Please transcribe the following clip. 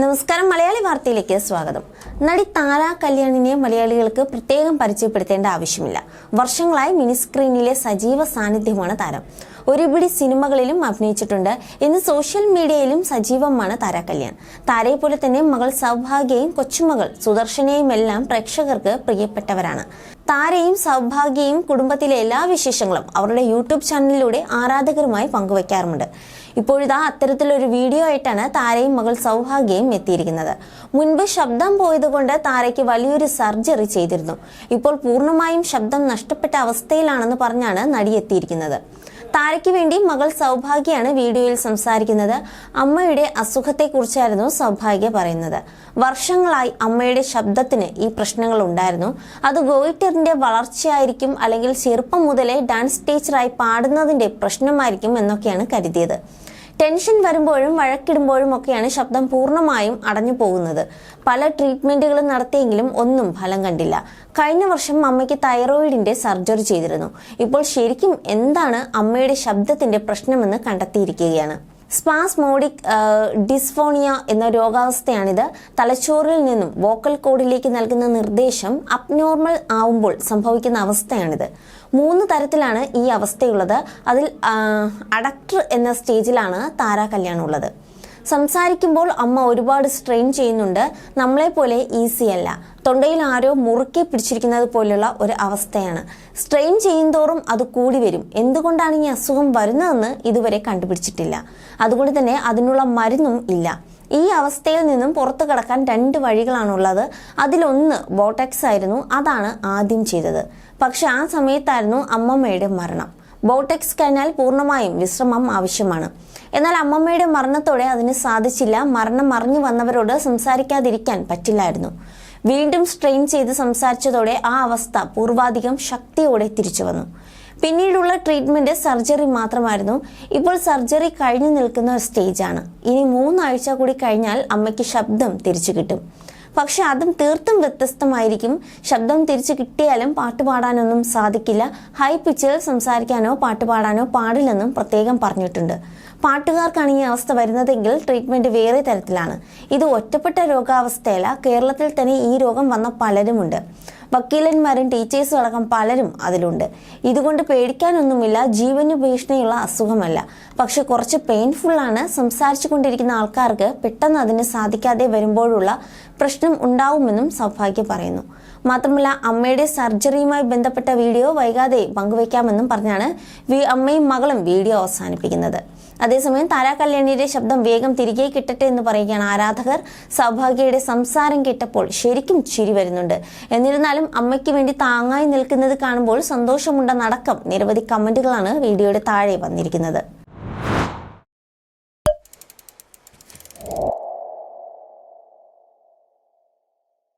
നമസ്കാരം മലയാളി വാർത്തയിലേക്ക് സ്വാഗതം. നടി താര കല്യാണിനെ മലയാളികൾക്ക് പ്രത്യേകം പരിചയപ്പെടുത്തേണ്ട ആവശ്യമില്ല. വർഷങ്ങളായി മിനി സ്ക്രീനിലെ സജീവ സാന്നിധ്യമാണ് താരം. ഒരുപിടി സിനിമകളിലും അഭിനയിച്ചിട്ടുണ്ട്. ഇന്ന് സോഷ്യൽ മീഡിയയിലും സജീവമാണ് താര കല്യാൺ. താരയെ പോലെ തന്നെ മകൾ സൗഭാഗ്യയും കൊച്ചുമകൾ സുദർശനയും എല്ലാം പ്രേക്ഷകർക്ക് പ്രിയപ്പെട്ടവരാണ്. താരയും സൗഭാഗ്യയും കുടുംബത്തിലെ എല്ലാ വിശേഷങ്ങളും അവരുടെ യൂട്യൂബ് ചാനലിലൂടെ ആരാധകരുമായി പങ്കുവയ്ക്കാറുമുണ്ട് ഇപ്പോഴിതാ അത്തരത്തിലൊരു വീഡിയോ ആയിട്ടാണ് താരയും മകൾ സൗഭാഗ്യയും എത്തിയിരിക്കുന്നത്. മുൻപ് ശബ്ദം പോയതുകൊണ്ട് താരയ്ക്ക് വലിയൊരു സർജറി ചെയ്തിരുന്നു. ഇപ്പോൾ പൂർണമായും ശബ്ദം നഷ്ടപ്പെട്ട അവസ്ഥയിലാണെന്ന് പറഞ്ഞാണ് നടി എത്തിയിരിക്കുന്നത്. താരയ്ക്ക് വേണ്ടി മകൾ സൗഭാഗ്യയാണ് വീഡിയോയിൽ സംസാരിക്കുന്നത്. അമ്മയുടെ അസുഖത്തെക്കുറിച്ചായിരുന്നു സൗഭാഗ്യ പറയുന്നത്. വർഷങ്ങളായി അമ്മയുടെ ശബ്ദത്തിന് ഈ പ്രശ്നങ്ങൾ ഉണ്ടായിരുന്നു. അത് ഗോയിറ്ററിന്റെ വളർച്ചയായിരിക്കും അല്ലെങ്കിൽ ചെറുപ്പം മുതലേ ഡാൻസ് ടീച്ചറായി പാടുന്നതിന്റെ പ്രശ്നമായിരിക്കും എന്നൊക്കെയാണ് കരുതിയത്. ടെൻഷൻ വരുമ്പോഴും വഴക്കിടുമ്പോഴും ഒക്കെയാണ് ശബ്ദം പൂർണമായും അടഞ്ഞു പോകുന്നത്. പല ട്രീറ്റ്മെന്റുകളും നടത്തിയെങ്കിലും ഒന്നും ഫലം കണ്ടില്ല. കഴിഞ്ഞ വർഷം അമ്മയ്ക്ക് തൈറോയിഡിന്റെ സർജറി ചെയ്തിരുന്നു. ഇപ്പോൾ ശരിക്കും എന്താണ് അമ്മയുടെ ശബ്ദത്തിന്റെ പ്രശ്നമെന്ന് കണ്ടെത്തിയിരിക്കുകയാണ്. സ്പാസ്മോഡിക് ഡിസ്ഫോണിയ എന്ന രോഗാവസ്ഥയാണിത്. തലച്ചോറിൽ നിന്നും വോക്കൽ കോഡിലേക്ക് നൽകുന്ന നിർദ്ദേശം അബ്നോർമൽ ആവുമ്പോൾ സംഭവിക്കുന്ന അവസ്ഥയാണിത്. മൂന്ന് തരത്തിലാണ് ഈ അവസ്ഥയുള്ളത്. അതിൽ അഡക്ടർ എന്ന സ്റ്റേജിലാണ് താരാ കല്യാണം ഉള്ളത് സംസാരിക്കുമ്പോൾ അമ്മ ഒരുപാട് സ്ട്രെയിൻ ചെയ്യുന്നുണ്ട്. നമ്മളെ പോലെ ഈസി അല്ല. തൊണ്ടയിൽ ആരോ മുറുക്കി പിടിച്ചിരിക്കുന്നത് പോലുള്ള ഒരു അവസ്ഥയാണ്. സ്ട്രെയിൻ ചെയ്യുന്തോറും അത് കൂടി വരും. എന്തുകൊണ്ടാണ് ഈ അസുഖം വരുന്നതെന്ന് ഇതുവരെ കണ്ടുപിടിച്ചിട്ടില്ല. അതുകൊണ്ട് തന്നെ അതിനുള്ള മരുന്നും ഇല്ല. ഈ അവസ്ഥയിൽ നിന്നും പുറത്തു കടക്കാൻ രണ്ട് വഴികളാണുള്ളത്. അതിലൊന്ന് ബോട്ടക്സ് ആയിരുന്നു. അതാണ് ആദ്യം ചെയ്തത്. പക്ഷെ ആ സമയത്തായിരുന്നു അമ്മമ്മയുടെ മരണം. ബോട്ടക്സ് കഴിഞ്ഞാൽ പൂർണമായും വിശ്രമം ആവശ്യമാണ്. എന്നാൽ അമ്മമ്മയുടെ മരണത്തോടെ അതിന് സാധിച്ചില്ല. മരണം മറിഞ്ഞു വന്നവരോട് സംസാരിക്കാതിരിക്കാൻ പറ്റില്ലായിരുന്നു. വീണ്ടും സ്ട്രെയിൻ ചെയ്ത് സംസാരിച്ചതോടെ ആ അവസ്ഥ പൂർവാധികം ശക്തിയോടെ തിരിച്ചു വന്നു. പിന്നീടുള്ള ട്രീറ്റ്മെന്റ് സർജറി മാത്രമായിരുന്നു. ഇപ്പോൾ സർജറി കഴിഞ്ഞു നിൽക്കുന്ന സ്റ്റേജാണ്. ഇനി മൂന്നാഴ്ച കൂടി കഴിഞ്ഞാൽ അമ്മയ്ക്ക് ശബ്ദം തിരിച്ചു കിട്ടും. പക്ഷെ അതും തീർത്തും വ്യത്യസ്തമായിരിക്കും. ശബ്ദം തിരിച്ചു കിട്ടിയാലും പാട്ട് പാടാനൊന്നും സാധിക്കില്ല. ഹൈ പിച്ചിൽ സംസാരിക്കാനോ പാട്ട് പാടാനോ പാടില്ലെന്നും പ്രത്യേകം പറഞ്ഞിട്ടുണ്ട്. പാട്ടുകാർക്കാണ് ഈ അവസ്ഥ വരുന്നതെങ്കിൽ ട്രീറ്റ്മെന്റ് വേറെ തരത്തിലാണ്. ഇത് ഒറ്റപ്പെട്ട രോഗാവസ്ഥയല്ല കേരളത്തിൽ തന്നെ ഈ രോഗം വന്ന പലരുമുണ്ട്. വക്കീലന്മാരും ടീച്ചേഴ്സും അടക്കം പലരും അതിലുണ്ട്. ഇതുകൊണ്ട് പേടിക്കാനൊന്നുമില്ല ജീവന് ഭീഷണിയുള്ള അസുഖമല്ല. പക്ഷെ കുറച്ച് പെയിൻഫുള്ളാണ് സംസാരിച്ചു കൊണ്ടിരിക്കുന്ന ആൾക്കാർക്ക് പെട്ടെന്ന് അതിന് സാധിക്കാതെ വരുമ്പോഴുള്ള പ്രശ്നം ഉണ്ടാവുമെന്നും സൗഭാഗ്യ പറയുന്നു. മാത്രമല്ല അമ്മയുടെ സർജറിയുമായി ബന്ധപ്പെട്ട വീഡിയോ വൈകാതെ പങ്കുവയ്ക്കാമെന്നും പറഞ്ഞാണ് അമ്മയും മകളും വീഡിയോ അവസാനിപ്പിക്കുന്നത്. അതേസമയം താരാ കല്യാണിയുടെ ശബ്ദം വേഗം തിരികെ കിട്ടട്ടെ എന്ന് പറയുകയാണ് ആരാധകർ. സൗഭാഗ്യയുടെ സംസാരം കേട്ടപ്പോൾ ശരിക്കും ചിരി വരുന്നുണ്ട്. എന്നിരുന്നാലും അമ്മയ്ക്ക് വേണ്ടി താങ്ങായി നിൽക്കുന്നത് കാണുമ്പോൾ സന്തോഷമുണ്ടെന്നടക്കം നിരവധി കമന്റുകളാണ് വീഡിയോയുടെ താഴെ വന്നിരിക്കുന്നത്.